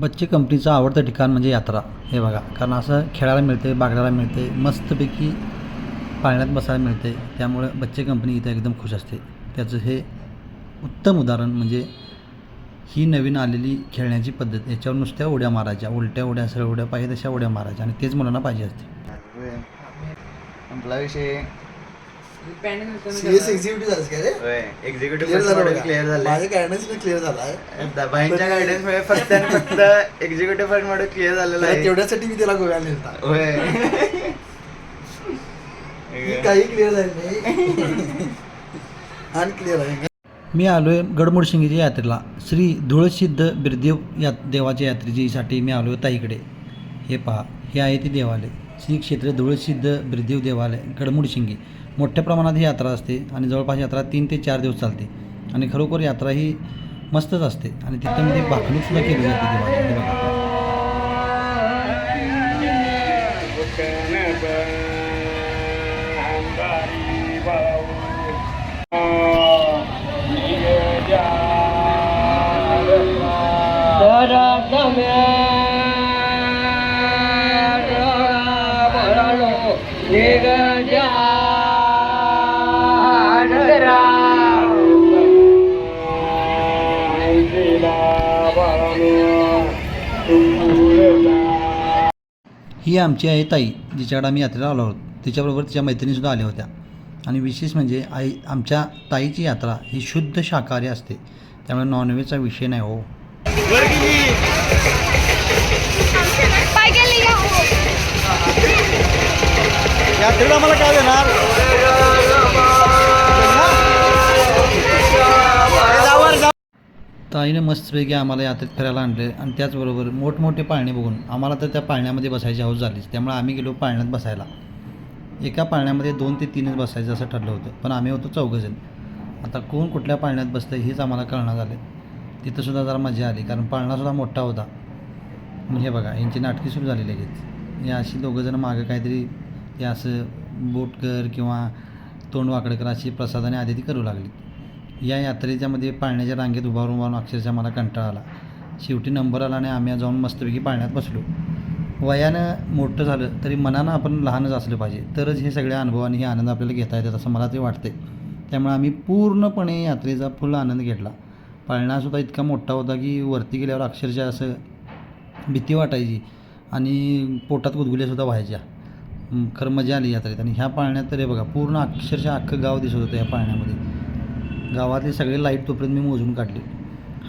बच्चे कंपनीचं आवडतं ठिकाण म्हणजे यात्रा. हे बघा कारण असं खेळायला मिळते बागडायला मिळते मस्तपैकी पाळण्यात बसायला मिळते. त्यामुळे बच्चे कंपनी इथं एकदम खुश असते. त्याचं हे उत्तम उदाहरण म्हणजे ही नवीन आलेली खेळण्याची पद्धत. याच्यावर नुसत्या उड्या मारायच्या उलट्या उड्या सरळ उड्या पाहिजे तशा उड्या मारायच्या आणि तेच मुलांना पाहिजे असते. आपला विषय सीएस एक्झिक्युटिव्ह रे? क्लिअर झालं मॉडेल क्लिअर बघा. झालं माझ्या गायडन्स क्लिअर झालाय बाईंच्या गायडन्स मुळे फक्त आणि फक्त एक्झिक्युटिव्ह फंड मॉडेल क्लिअर झालेलं आहे. तेवढ्यासाठी मी त्याला गोव्याला नेलता होय. मी काही क्लिअर झालं नाही. आहे. मी आलो आहे गडमुडशिंगीच्या यात्रेला. श्री धुळसिद्ध बिरदेव या देवाच्या यात्रेसाठी मी आलो आहे ताईकडे. हे पहा हे आहे ते देवालय. श्री क्षेत्र धुळसिद्ध ब्रिदेव देवालय गडमुडशिंगी मोठ्या प्रमाणात ही यात्रा असते आणि जवळपास यात्रा तीन ते चार दिवस चालते. आणि खरोखर यात्रा ही मस्तच असते आणि तिथं मध्ये भाकणूकसुद्धा केली जाते देवाची बघा. ही आमची आहे ताई जिच्याकडे आम्ही यात्रेला आलो आहोत तिच्याबरोबर तिच्या मैत्रिणीसुद्धा आल्या होत्या. आणि विशेष म्हणजे आई आमच्या ताईची यात्रा ही शुद्ध शाकाहारी असते. त्यामुळे नॉनव्हेजचा विषय नाही हो. यात्रेला आम्हाला काय देणार? ताईनं मस्तपैकी आम्हाला यात्रेत फिरायला आणले आणि त्याचबरोबर मोठमोठे पाळणे बघून आम्हाला तर त्या पाळण्यामध्ये बसायची हौस झालीच. त्यामुळे आम्ही गेलो पाळण्यात बसायला. एका पाळण्यामध्ये दोन ते तीनच बसायचं असं ठरलं होतं पण आम्ही होतो चौघजण. आता कोण कुठल्या पाळण्यात बसतं हेच आम्हाला कळणार झालं तिथंसुद्धा जरा मजा आली कारण पाळणासुद्धा मोठा होता. हे बघा यांची नाटकी सुरू झालेली आहेत या अशी दोघंजणं मागं काहीतरी हे असं बोटकर किंवा तोंड अशी प्रसादाने आदिती करू लागली. या यात्रेच्यामध्ये पाळण्याच्या रांगेत उभारून उभारून अक्षरशः मला कंटाळा आला. शेवटी नंबर आला आणि आम्ही जाऊन मस्तपैकी पाळण्यात बसलो. वयानं मोठं झालं तरी मनानं आपण लहानच असलं पाहिजे. तरच हे सगळे अनुभव आणि हे आनंद आपल्याला घेता येतात असं मला ते वाटते त्यामुळे आम्ही पूर्णपणे यात्रेचा फुल आनंद घेतला. पाळणासुद्धा इतका मोठा होता की वरती गेल्यावर अक्षरशः असं भीती वाटायची आणि पोटात गुदगुल्यासुद्धा व्हायच्या. खरं मजा आली यात्रेत. आणि ह्या पाळण्यात तर हे बघा पूर्ण अक्षरशः अख्खं गाव दिसत होतं या पाळण्यामध्ये. गावातले सगळे लाइट तोपर्यंत मी मोजून काढले.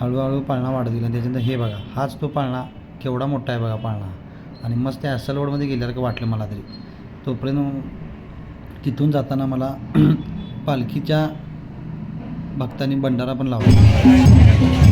हळूहळू पाळणा वाढत गेला त्याच्यानंतर हे बघा हाच तो पाळणा केवढा मोठा आहे बघा पाळणा. आणि मस्त त्या अस्सल रोडमध्ये गेल्यासारखं वाटलं मला तरी. तोपर्यंत तिथून जाताना मला पालखीच्या भक्तांनी भंडारा पण लावला.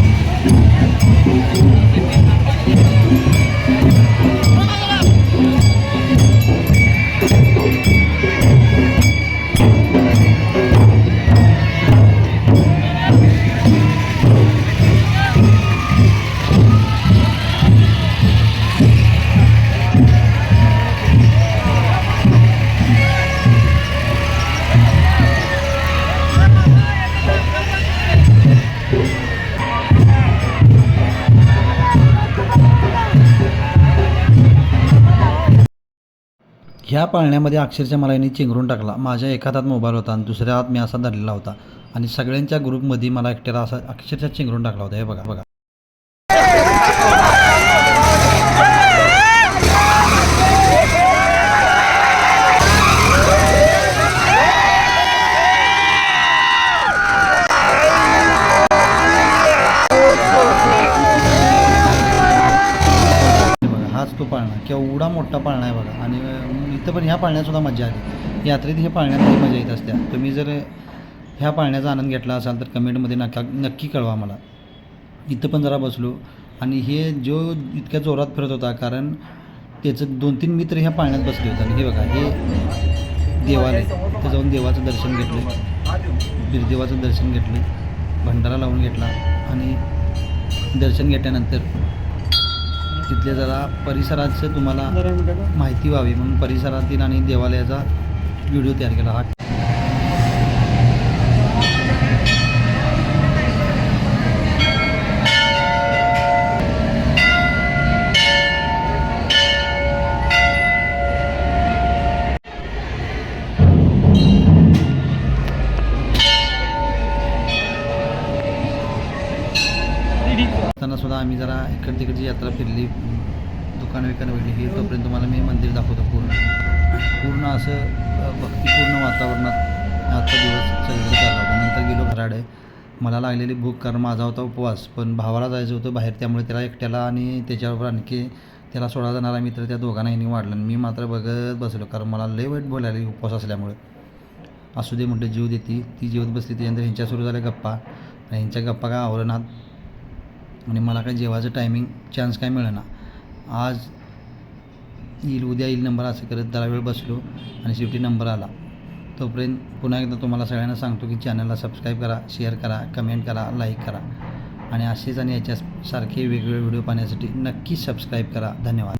ह्या पाळण्यामध्ये अक्षरशः मला यांनी चिंगरून टाकला. माझ्या एका हातात मोबाईल होता आणि दुसऱ्या हात मी असा धरलेला होता. आणि सगळ्यांच्या ग्रुपमध्ये मला एकट्याला असा अक्षरशः चिंगरून टाकला होता. हे बघा बघा. असतो तो पाळणा केवढा मोठा पाळणा आहे बघा. आणि इथं पण ह्या पाळण्यातसुद्धा मजा आली. यात्रेत हे पाळण्यातही मजा येत असत्या. तुम्ही जर ह्या पाळण्याचा आनंद घेतला असाल तर कमेंटमध्ये नका नक्की कळवा मला. इथं पण जरा बसलो. आणि हे जो इतक्या जोरात फिरत होता कारण त्याचं दोन तीन मित्र ह्या पाळण्यात बसले होते. आणि हे बघा हे देवालय इथं जाऊन देवाचं दर्शन घेतलं. बिरदेवाचं दर्शन घेतलं. भंडारा लावून घेतला. आणि दर्शन घेतल्यानंतर तिथल्या जरा परिसराचं तुम्हाला माहिती व्हावी म्हणून परिसरातील आणि देवालयाचा व्हिडिओ तयार केला. आता आम्ही जरा इकडे तिकडची यात्रा फिरली. दुकान विकान वगैरे हे तोपर्यंत तुम्हाला मी मंदिर दाखवतो पूर्ण. पूर्ण असं भक्तीपूर्ण वातावरणात आजचा दिवस सगळीकडे चालला होता. नंतर गेलो घराडे. मला लागलेली भूक कारण माझा होता उपवास. पण भावाला जायचं होतं बाहेर त्यामुळे त्याला एकट्याला आणि त्याच्याबरोबर आणखी त्याला सोडा जाणारा मित्र त्या दोघांना यांनी वाढला. आणि मी मात्र बघत बसलो कारण मला लय वाईट बोलायला उपवास असल्यामुळे. असू दे म्हटलं जीव देते. ती जीवत बसली त्याच्यानंतर ह्यांच्या सुरू झाल्या गप्पा. आणि ह्यांच्या गप्पा काय आवरणात आणि मला काय जेवायचं टायमिंग चान्स काय मिळेना. आज येईल उद्या येईल नंबर असं करत जरा वेळ बसलो आणि शेवटी नंबर आला. तोपर्यंत पुन्हा एकदा तुम्हाला सगळ्यांना सांगतो की चॅनलला सबस्क्राईब करा शेअर करा कमेंट करा लाईक करा. आणि असेच आणि याच्यासारखे वेगवेगळे व्हिडिओ पाहण्यासाठी नक्की सबस्क्राईब करा. धन्यवाद.